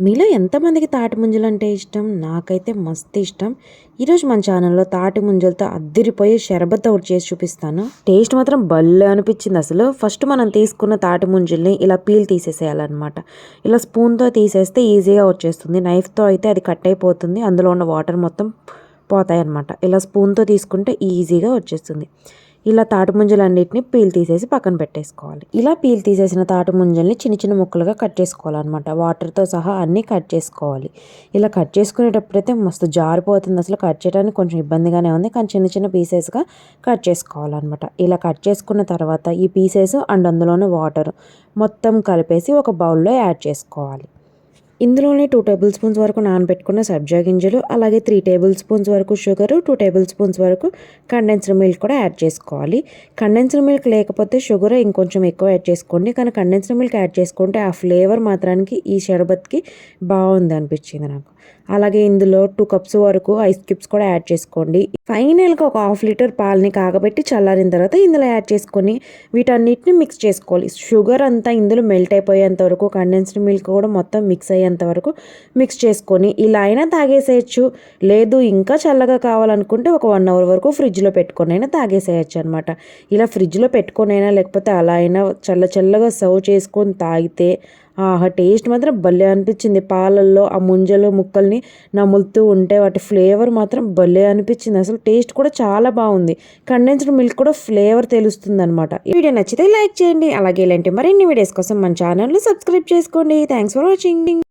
మీలో ఎంతమందికి తాటి ముంజలు అంటే ఇష్టం? నాకైతే మస్తు ఇష్టం. ఈరోజు మన ఛానల్లో తాటి ముంజలతో అద్దిరిపోయే షర్బత్ అవుట్ చేసి చూపిస్తాను. టేస్ట్ మాత్రం భలే అనిపించింది అసలు. ఫస్ట్ మనం తీసుకున్న తాటి ముంజల్ని ఇలా పీల్ తీసేసేయాలన్నమాట. ఇలా స్పూన్తో తీసేస్తే ఈజీగా వచ్చేస్తుంది. నైఫ్తో అయితే అది కట్ అయిపోతుంది. అందులో ఉన్న వాటర్ మొత్తం పోతాయి అన్నమాట ఇలా స్పూన్తో తీసుకుంటే ఈజీగా వచ్చేస్తుంది. ఇలా తాటి ముంజలన్నిటిని పీల్ తీసేసి పక్కన పెట్టేసుకోవాలి. ఇలా పీల్ తీసేసిన తాటి ముంజల్ని చిన్న చిన్న ముక్కలుగా కట్ చేసుకోవాలన్నమాట. వాటర్తో సహా అన్నీ కట్ చేసుకోవాలి. ఇలా కట్ చేసుకునేటప్పుడైతే మస్తు జారిపోతుంది అసలు. కట్ చేయడానికి కొంచెం ఇబ్బందిగానే ఉంది. కానీ చిన్న చిన్న పీసెస్గా కట్ చేసుకోవాలన్నమాట. ఇలా కట్ చేసుకున్న తర్వాత ఈ పీసెస్ అండ్ అందులోనే వాటర్ మొత్తం కలిపేసి ఒక బౌల్లో యాడ్ చేసుకోవాలి. ఇందులోనే టూ టేబుల్ స్పూన్స్ వరకు నానబెట్టుకున్న సబ్జా గింజలు అలాగే త్రీ టేబుల్ స్పూన్స్ వరకు షుగరు టూ టేబుల్ స్పూన్స్ వరకు కండెన్స్డ్ మిల్క్ కూడా యాడ్ చేసుకోవాలి. కండెన్స్డ్ మిల్క్ లేకపోతే షుగర్ ఇంకొంచెం ఎక్కువ యాడ్ చేసుకోండి. కానీ కండెన్స్డ్ మిల్క్ యాడ్ చేసుకుంటే ఆ ఫ్లేవర్ మాత్రానికి ఈ షర్బత్కి బాగుంది అనిపించింది నాకు. అలాగే ఇందులో టూ కప్స్ వరకు ఐస్ క్యూబ్స్ కూడా యాడ్ చేసుకోండి. ఫైనల్గా ఒక హాఫ్ లీటర్ పాలని కాగబెట్టి చల్లారిన తర్వాత ఇందులో యాడ్ చేసుకొని వీటన్నిటిని మిక్స్ చేసుకోవాలి. షుగర్ అంతా ఇందులో మెల్ట్ అయిపోయేంత వరకు కండెన్స్డ్ మిల్క్ కూడా మొత్తం మిక్స్ అయ్యేంత వరకు మిక్స్ చేసుకొని ఇలా అయినా తాగేసేయచ్చు. లేదు ఇంకా చల్లగా కావాలనుకుంటే ఒక వన్ అవర్ వరకు ఫ్రిడ్జ్లో పెట్టుకొని అయినా తాగేసేయచ్చు అనమాట ఇలా ఫ్రిడ్జ్లో పెట్టుకొని అయినా లేకపోతే అలా అయినా చల్ల చల్లగా సర్వ్ చేసుకొని తాగితే ఆహా టేస్ట్ మాత్రం భలే అనిపించింది. పాలల్లో ఆ ముంజలు ముక్కల్ని నములుతూ ఉంటే వాటి ఫ్లేవర్ మాత్రం భలే అనిపించింది. అసలు టేస్ట్ కూడా చాలా బాగుంది. కండెన్స్డ్ మిల్క్ కూడా ఫ్లేవర్ తెలుస్తుంది అనమాట వీడియో నచ్చితే లైక్ చేయండి. అలాగే ఇలాంటి మరిన్ని వీడియోస్ కోసం మన ఛానల్ని సబ్స్క్రైబ్ చేసుకోండి. Thanks for watching